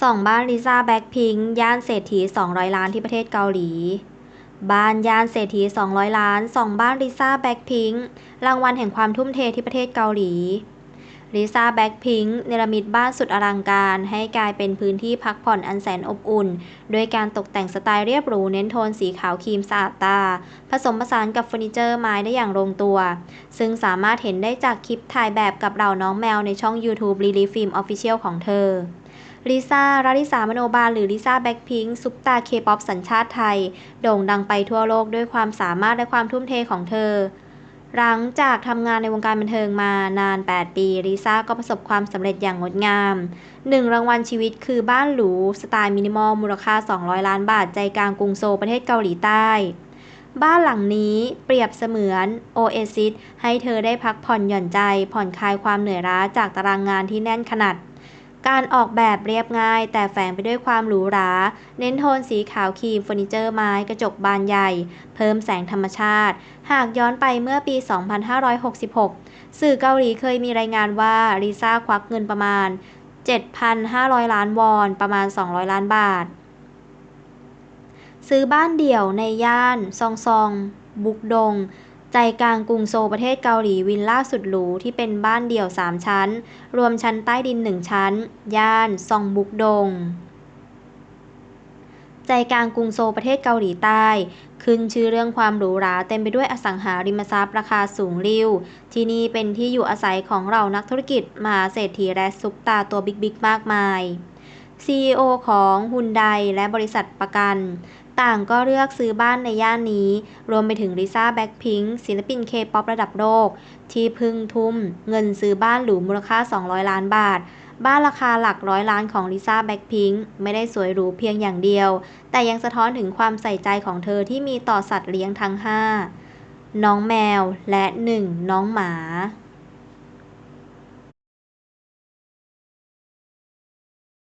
ส่องบ้านลิซ่าแบล็คพิงค์ย่านเศรษฐี 200 ล้านที่ประเทศเกาหลี บ้านย่านเศรษฐี 200 ล้านส่องบ้านลิซ่าแบล็คพิงค์รางวัลแห่งความทุ่มเทที่ประเทศเกาหลีลิซ่าแบล็คพิงค์เนรมิตบ้านสุดอลังการ ให้กลายเป็นพื้นที่พักผ่อนอันแสนอบอุ่นโดยการตกแต่งสไตล์เรียบหรูเน้นโทนสีขาวครีมสะอาดตา ผสมผสานกับเฟอร์นิเจอร์ไม้ได้อย่างลงตัว ซึ่งสามารถเห็นได้จากคลิปถ่ายแบบกับเหล่าน้องแมวในช่อง YouTube ลิลีฟิล์มออฟฟิเชียลของเธอ ลิซ่าราลิสามโนบาลหรือลิซ่าแบ็คพิงค์ซุปตาเคป๊อปสัญชาติไทย โด่งดังไปทั่วโลกด้วยความสามารถและความทุ่มเทของเธอ หลังจากทำงานในวงการบันเทิงมานาน 8 ปีลิซ่าก็ประสบความสำเร็จอย่างงดงามหนึ่งรางวัลชีวิตคือบ้านหรูสไตล์มินิมอลมูลค่า 200 ล้านบาทใจกลางกรุงโซลประเทศเกาหลีใต้บ้านหลังนี้เปรียบเสมือนโอเอซิสให้เธอได้พักผ่อนหย่อนใจ ผ่อนคลายความเหนื่อยล้าจากตารางงานที่แน่นขนาด การออกแบบเรียบง่าย แต่แฝงไปด้วยความหรูหรา เน้นโทนสีขาวครีมเฟอร์นิเจอร์ไม้กระจกบานใหญ่ เพิ่มแสงธรรมชาติ หากย้อนไปเมื่อปี 2566 สื่อเกาหลีเคยมีรายงานว่าลิซ่าควักเงินประมาณ 7,500 ล้านวอนประมาณ 200 ล้านบาท ซื้อบ้านเดี่ยวในย่านซองซองบุกดง ใจกลางกรุงโซลประเทศเกาหลีวิลล่าสุดหรูที่เป็นบ้านเดี่ยว 3 ชั้น รวมชั้นใต้ดิน 1 ชั้น ย่านซองบุกดง ใจกลางกรุงโซลประเทศเกาหลีใต้ ขึ้นชื่อเรื่องความหรูหราเต็มไปด้วยอสังหาริมทรัพย์ราคาสูงริ้ว ที่นี่เป็นที่อยู่อาศัยของเรานักธุรกิจมหาเศรษฐีและซุปตาตัวบิ๊กๆมากมาย CEO ของฮุนไดและบริษัทประกัน ต่างก็เลือกซื้อบ้านในย่านนี้ รวมไปถึงลิซ่าแบ็คพิงค์ศิลปินเคป๊อประดับโลก ที่พึ่งทุ่ม เงินซื้อบ้านหรูมูลค่า 200 ล้านบาท บ้านราคาหลักร้อยล้านของลิซ่าแบ็คพิงค์ไม่ได้สวยหรูเพียงอย่างเดียว แต่ยังสะท้อนถึงความใส่ใจของเธอที่มีต่อสัตว์เลี้ยงทั้ง 5 น้องแมวและ 1 น้องหมา